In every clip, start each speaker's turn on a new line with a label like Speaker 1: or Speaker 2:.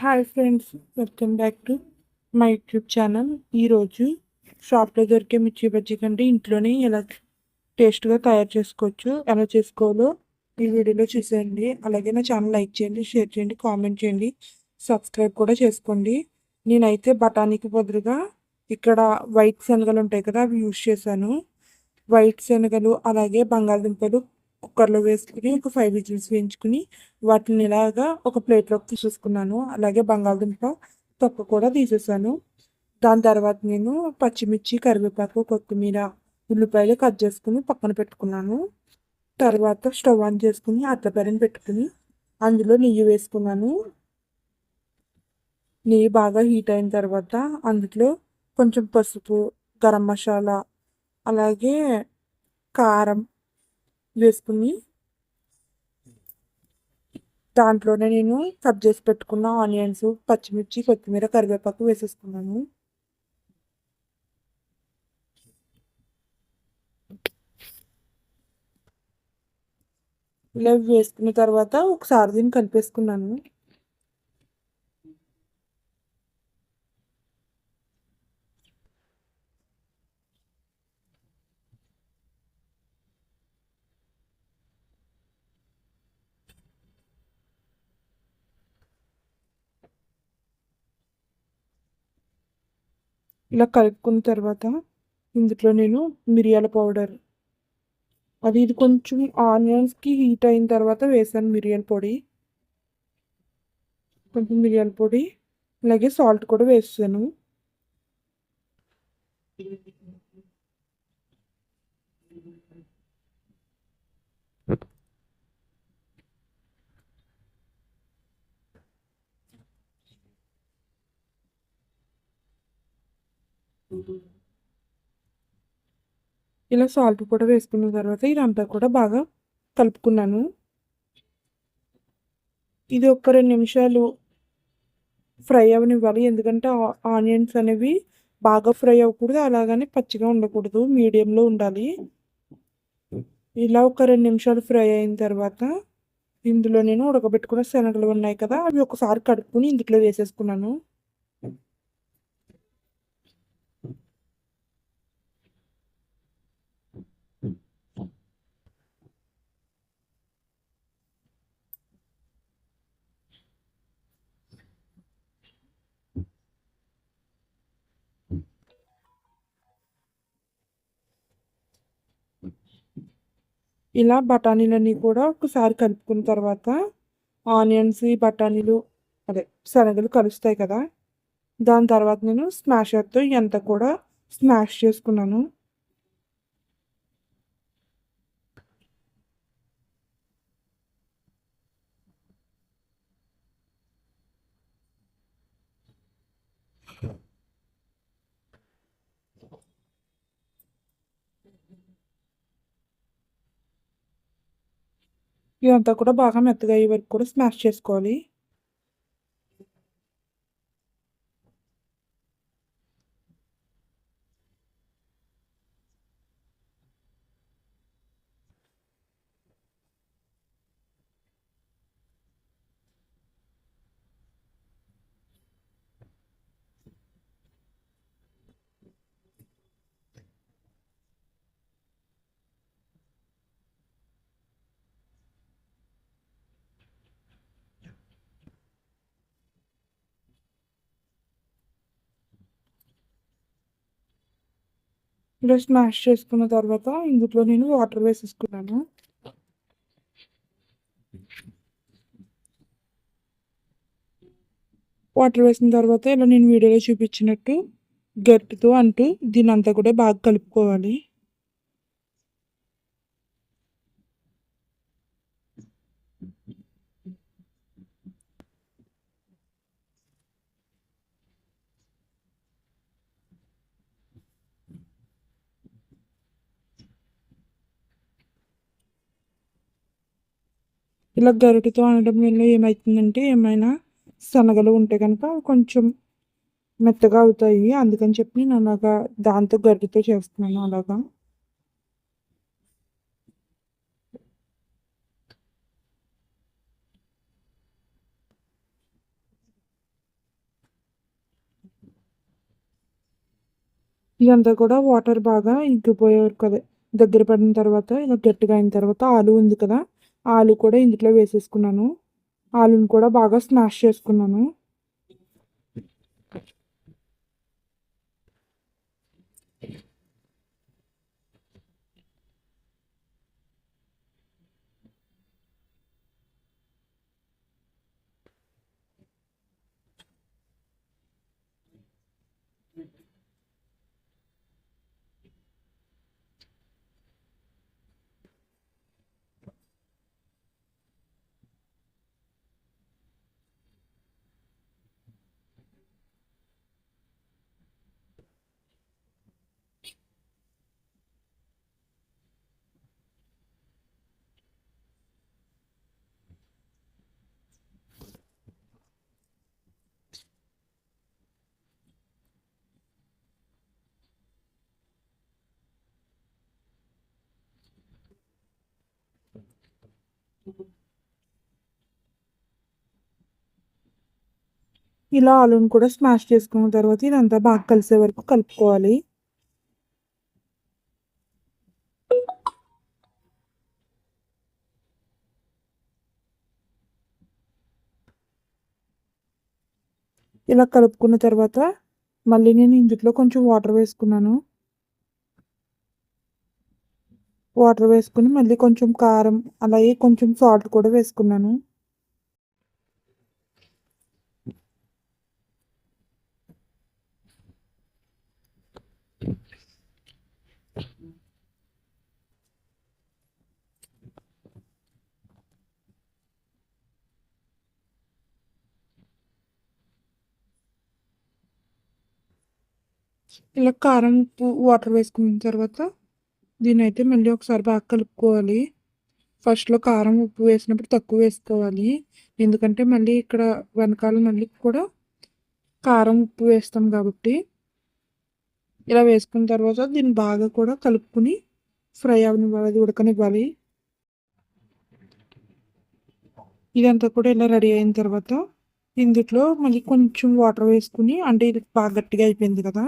Speaker 1: Hi friends welcome back to my YouTube channel ఈరోజు షాప్లో దొరికే మిర్చి బజ్జీ కంటే ఇంట్లోనే ఎలా టేస్ట్గా తయారు చేసుకోవచ్చు ఎలా చేసుకోవాలో ఈ వీడియోలో చూసేయండి. అలాగే నా ఛానల్ లైక్ చేయండి షేర్ చేయండి కామెంట్ చేయండి సబ్స్క్రైబ్ కూడా చేసుకోండి. నేనైతే బఠానీకి బదులుగా ఇక్కడ వైట్ శనగలు ఉంటాయి కదా అవి యూజ్ చేశాను. వైట్ శనగలు అలాగే బంగాళదుంపలు కుక్కర్లో వేసుకుని ఒక ఫైవ్ విజిల్స్ వేయించుకుని వాటిని ఇలాగా ఒక ప్లేట్లోకి తీసేసుకున్నాను. అలాగే బంగాళదుంప తొక్క కూడా తీసేసాను. దాని తర్వాత నేను పచ్చిమిర్చి కరివేపాకు కొత్తిమీర ఉల్లిపాయలు కట్ చేసుకుని పక్కన పెట్టుకున్నాను. తర్వాత స్టవ్ ఆన్ చేసుకుని అద్దపెరని పెట్టుకుని అందులో నెయ్యి వేసుకున్నాను. నెయ్యి బాగా హీట్ అయిన తర్వాత అందులో కొంచెం పసుపు గరం మసాలా అలాగే కారం వేసుకుని దాంట్లోనే నేను కట్ చేసి పెట్టుకున్న ఆనియన్స్ పచ్చిమిర్చి కొత్తిమీర కరివేపాకు వేసేసుకున్నాను. ఇలా వేసుకున్న తర్వాత ఒకసారి దీన్ని కలిపేసుకున్నాను. ఇలా కలుపుకున్న తర్వాత ఇందులో నేను మిరియాల పౌడర్. అది ఇది కొంచెం ఆనియన్స్కి హీట్ అయిన తర్వాత వేసాను మిరియాల పొడి. కొంచెం మిరియాల పొడి అలాగే సాల్ట్ కూడా వేసాను. ఇలా సాల్ట్ కూడా వేసుకున్న తర్వాత ఇదంతా కూడా బాగా కలుపుకున్నాను. ఇది ఒక రెండు నిమిషాలు ఫ్రై అవనివ్వాలి. ఎందుకంటే ఆనియన్స్ అనేవి బాగా ఫ్రై అవ్వకూడదు. అలాగని పచ్చిగా ఉండకూడదు. మీడియంలో ఉండాలి. ఇలా ఒక రెండు నిమిషాలు ఫ్రై అయిన తర్వాత ఇందులో నేను ఉడకబెట్టుకున్న శనగలు ఉన్నాయి కదా అవి ఒకసారి కడుక్కుని ఇందులో వేసేసుకున్నాను. ఇలా బఠానీలన్నీ కూడా ఒకసారి కలుపుకున్న తర్వాత ఆనియన్స్ బఠానీలు అదే శనగలు కలుస్తాయి కదా. దాని తర్వాత నేను స్మాషర్తో ఎంత కూడా స్మాష్ చేసుకున్నాను. ఇదంతా కూడా బాగా మెత్తగా అయ్యే వరకు కూడా స్మాష్ చేసుకోవాలి. ఇలా స్మాష్ చేసుకున్న తర్వాత ఇందులో నేను వాటర్ వేసేసుకున్నాను. వాటర్ వేసిన తర్వాత ఇలా నేను వీడియోలో చూపించినట్టు గట్టితో అంటూ దీని అంతా కూడా బాగా కలుపుకోవాలి. ఇలా గరిటితో అనడం వల్ల ఏమవుతుందంటే ఏమైనా శనగలు ఉంటే కనుక కొంచెం మెత్తగా అవుతాయి. అందుకని చెప్పి నేను అలాగా దాంతో గరిటితో చేస్తున్నాను అలాగా. ఇదంతా కూడా వాటర్ బాగా ఇంకిపోయే వరకు అదే దగ్గర పడిన తర్వాత ఇలా గట్టిగా అయిన తర్వాత ఆలు ఉంది కదా ఆలు కూడా ఇందులో వేసేసుకున్నాను. ఆలుని కూడా బాగా స్మాష్ చేసుకున్నాను. ఇలా ఆలూని కూడా స్మాష్ చేసుకున్న తర్వాత ఇదంతా బాగా కలిసే వరకు కలుపుకోవాలి. ఇలా కలుపుకున్న తర్వాత మళ్ళీ నేను ఇందులో కొంచెం వాటర్ వేసుకున్నాను. వాటర్ వేసుకుని మళ్ళీ కొంచెం కారం అలాగే కొంచెం సాల్ట్ కూడా వేసుకున్నాను. ఇలా కారం ఉప్పు వాటర్ వేసుకున్న తర్వాత దీన్ని అయితే మళ్ళీ ఒకసారి బాగా కలుపుకోవాలి. ఫస్ట్లో కారం ఉప్పు వేసినప్పుడు తక్కువ వేసుకోవాలి. ఎందుకంటే మళ్ళీ ఇక్కడ వెనకాల మళ్ళీ కూడా కారం ఉప్పు వేస్తాం కాబట్టి. ఇలా వేసుకున్న తర్వాత దీన్ని బాగా కూడా కలుపుకుని ఫ్రై అవనివ్వాలి ఉడకనివ్వాలి. ఇదంతా కూడా ఇలా రెడీ అయిన తర్వాత ఇందులో మళ్ళీ కొంచెం వాటర్ వేసుకుని అంటే ఇది బాగా గట్టిగా అయిపోయింది కదా.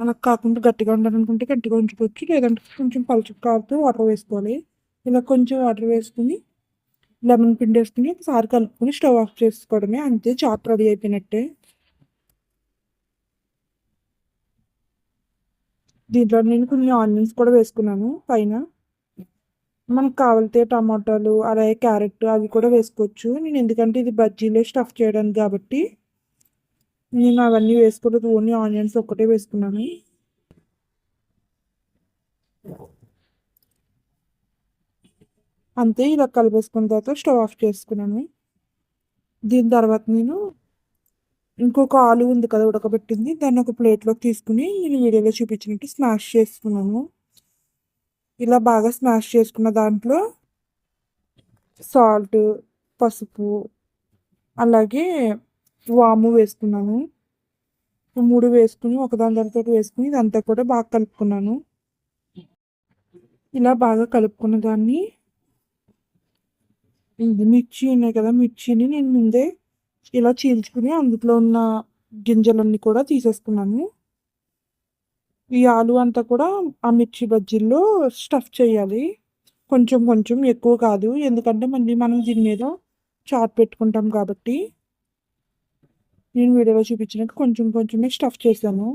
Speaker 1: అలా కాకుండా గట్టిగా ఉండాలనుకుంటే గట్టిగా ఉంచుకోవచ్చు. లేదంటే కొంచెం పలుచు కాపుతూ వాటర్ వేసుకోవాలి. ఇలా కొంచెం వాటర్ వేసుకుని లెమన్ పిండి వేసుకుని ఒకసారి కలుపుకొని స్టవ్ ఆఫ్ చేసుకోవడమే. అంతే చాట్ రెడీ అయిపోయినట్టే. దీంట్లో నేను కొన్ని ఆనియన్స్ కూడా వేసుకున్నాను. పైన మనకు కావాలితే టమాటాలు అలాగే క్యారెట్ అవి కూడా వేసుకోవచ్చు. నేను ఎందుకంటే ఇది బజ్జీలో స్టఫ్ చేయడానికి కాబట్టి నేను అవన్నీ వేసుకోలేదు ఓన్లీ ఆనియన్స్ ఒక్కటే వేసుకున్నాను. అంతే ఇలా కలిపేసుకున్న తర్వాత స్టవ్ ఆఫ్ చేసుకున్నాను. దీని తర్వాత నేను ఇంకొక ఆలు ఉంది కదా ఉడకబెట్టింది దాన్ని ఒక ప్లేట్లోకి తీసుకుని నేను వీడియోలో చూపించినట్టు స్మాష్ చేసుకున్నాను. ఇలా బాగా స్మాష్ చేసుకున్న దాంట్లో సాల్ట్ పసుపు అలాగే వాము వేసుకున్నాను. మూడు వేసుకుని ఒకదాని తర్వాత వేసుకుని ఇదంతా కూడా బాగా కలుపుకున్నాను. ఇలా బాగా కలుపుకున్న దాన్ని మిర్చి ఉన్నాయి కదా మిర్చిని నేను ముందే ఇలా చీల్చుకుని అందులో ఉన్న గింజలన్నీ కూడా తీసేసుకున్నాను. ఈ ఆలు అంతా కూడా ఆ మిర్చి బజ్జీల్లో స్టఫ్ చేయాలి. కొంచెం కొంచెం ఎక్కువ కాదు ఎందుకంటే మళ్ళీ మనం దీని మీద చాట్ పెట్టుకుంటాం కాబట్టి. నేను వీడియోలో చూపించినట్టు కొంచెం కొంచెమే స్టఫ్ చేశాను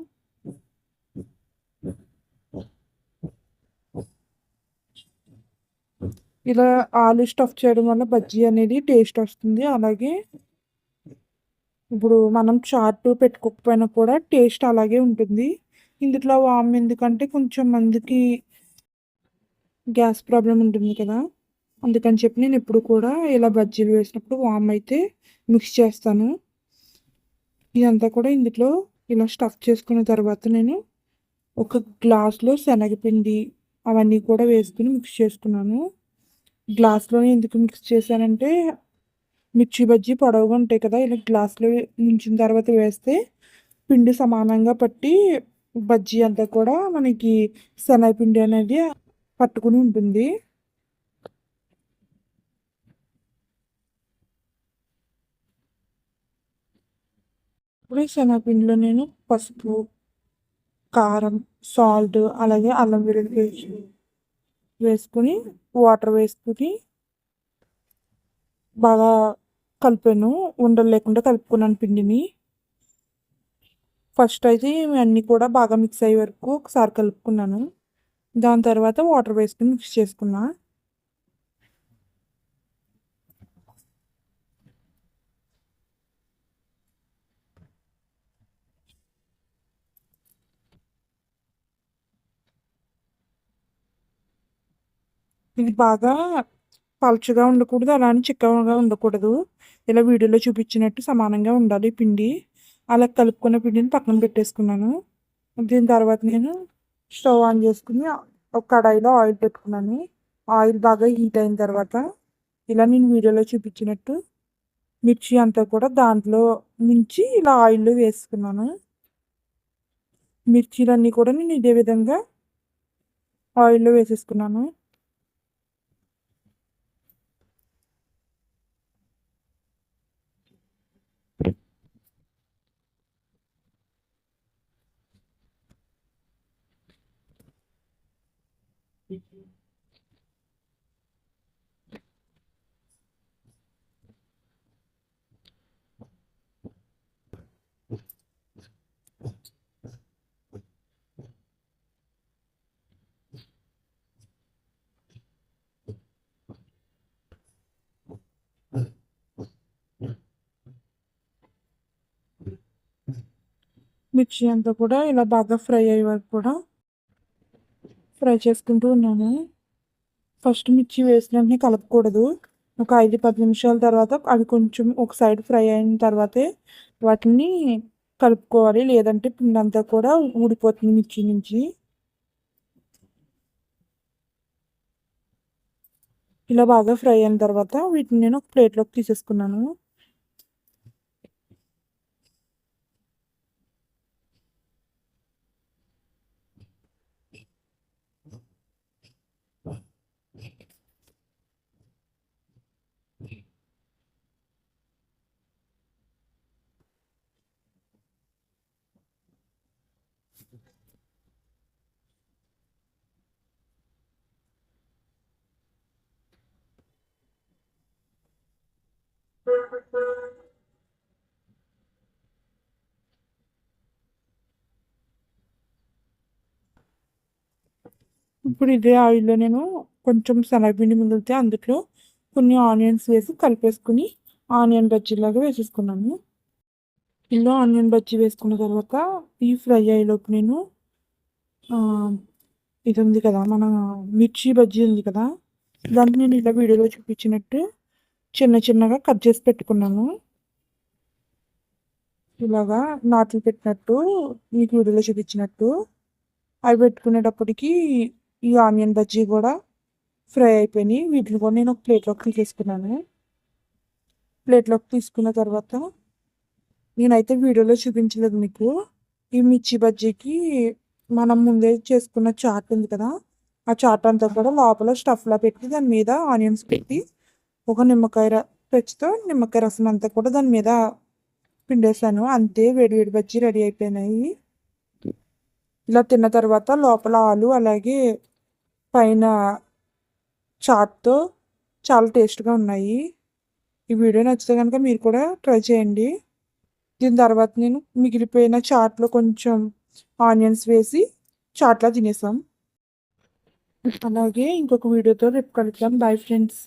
Speaker 1: ఇలా ఆలు స్టఫ్ చేయడం వల్ల బజ్జీ అనేది టేస్ట్ వస్తుంది. అలాగే ఇప్పుడు మనం చాట్ పెట్టుకోకపోయినా కూడా టేస్ట్ అలాగే ఉంటుంది. ఇందులో వామ్ ఎందుకంటే కొంచెం మందికి గ్యాస్ ప్రాబ్లం ఉంటుంది కదా. అందుకని చెప్పి నేను ఎప్పుడు కూడా ఇలా బజ్జీలు వేసినప్పుడు వామ్ అయితే మిక్స్ చేస్తాను. ఇదంతా కూడా ఇందులో ఇలా స్టఫ్ చేసుకున్న తర్వాత నేను ఒక గ్లాస్లో శనగపిండి అవన్నీ కూడా వేసుకుని మిక్స్ చేసుకున్నాను. గ్లాస్లోనే ఎందుకు మిక్స్ చేశానంటే మిర్చి బజ్జీ పొడవుగా ఉంటాయి కదా ఇలా గ్లాస్లో ఉంచిన తర్వాత వేస్తే పిండి సమానంగా పట్టి బజ్జీ అంతా కూడా మనకి శనగపిండి అనేది పట్టుకుని ఉంటుంది. ఇప్పుడు ఈ శనగపిండిలో నేను పసుపు కారం సాల్ట్ అలాగే అల్లం వెల్లుల్లి పేస్ట్ వేసుకుని వాటర్ వేసుకుని బాగా కలిపాను. ఉండలు లేకుండా కలుపుకున్నాను పిండిని. ఫస్ట్ అయితే అన్నీ కూడా బాగా మిక్స్ అయ్యే వరకు ఒకసారి కలుపుకున్నాను. దాని తర్వాత వాటర్ వేసుకుని మిక్స్ చేసుకున్నాను ఇది బాగా పలుచగా ఉండకూడదు అలానే చిక్కగా ఉండకూడదు. ఇలా వీడియోలో చూపించినట్టు సమానంగా ఉండాలి పిండి. అలా కలుపుకున్న పిండిని పక్కన పెట్టేసుకున్నాను. దీని తర్వాత నేను స్టవ్ ఆన్ చేసుకుని ఒక కడాయిలో ఆయిల్ పెట్టుకున్నాను. ఆయిల్ బాగా హీట్ అయిన తర్వాత ఇలా నేను వీడియోలో చూపించినట్టు మిర్చి అంతా కూడా దాంట్లో నుంచి ఇలా ఆయిల్లో వేసుకున్నాను. మిర్చీలన్నీ కూడా నేను ఇదే విధంగా ఆయిల్లో వేసేసుకున్నాను. మిర్చి అంతా కూడా ఇలా బాగా ఫ్రై అయ్యే వరకు కూడా ఫ్రై చేసుకుంటూ ఉన్నాను. ఫస్ట్ మిర్చి వేసిన వెంటనే కలపకూడదు. ఒక ఐదు పది నిమిషాల తర్వాత అవి కొంచెం ఒక సైడ్ ఫ్రై అయిన తర్వాతే వాటిని కలుపుకోవాలి. లేదంటే పిండి అంతా కూడా ఊడిపోతుంది మిర్చి నుంచి. ఇలా బాగా ఫ్రై అయిన తర్వాత వీటిని నేను ఒక ప్లేట్లోకి తీసేసుకున్నాను. ఇప్పుడు ఇదే ఆయిల్లో నేను కొంచెం శనగపిండి మిగిలితే అందులో కొన్ని ఆనియన్స్ వేసి కలిపేసుకుని ఆనియన్ బజ్జీలాగా వేసేసుకున్నాను. ఇలా ఆనియన్ బజ్జీ వేసుకున్న తర్వాత ఈ ఫ్రై అయ్యేలోపు నేను ఇది ఉంది కదా మన మిర్చి బజ్జీ ఉంది కదా దాన్ని నేను ఇలా వీడియోలో చూపించినట్టు చిన్న చిన్నగా కట్ చేసి పెట్టుకున్నాను. ఇలాగా నాట్లు పెట్టినట్టు మీకు వీడియోలో చూపించినట్టు అవి పెట్టుకునేటప్పటికి ఈ ఆనియన్ బజ్జీ కూడా ఫ్రై అయిపోయినాయి. వీటిని కూడా నేను ఒక ప్లేట్లోకి తీసుకున్నాను ప్లేట్లోకి తీసుకున్న తర్వాత నేనైతే వీడియోలో చూపించలేదు మీకు. ఈ మిర్చి బజ్జీకి మనం ముందే చేసుకున్న చాట్ ఉంది కదా ఆ చాట్ అంతా కూడా లోపల స్టఫ్లా పెట్టి దాని మీద ఆనియన్స్ పెట్టి ఒక నిమ్మకాయ పెచ్చుతో నిమ్మకాయ రసం అంతా కూడా దాని మీద పిండేసాను అంతే వేడి వేడి బజ్జీ రెడీ అయిపోయినాయి. ఇలా తిన్న తర్వాత లోపల ఆలు అలాగే పైన చాట్తో చాలా టేస్ట్గా ఉన్నాయి. ఈ వీడియో నచ్చితే కనుక మీరు కూడా ట్రై చేయండి. దీని తర్వాత నేను మిగిలిపోయిన చాట్లో కొంచెం ఆనియన్స్ వేసి చాట్లా తినేసాం. అలాగే ఇంకొక వీడియోతో రేపు కలుద్దాం. Bye friends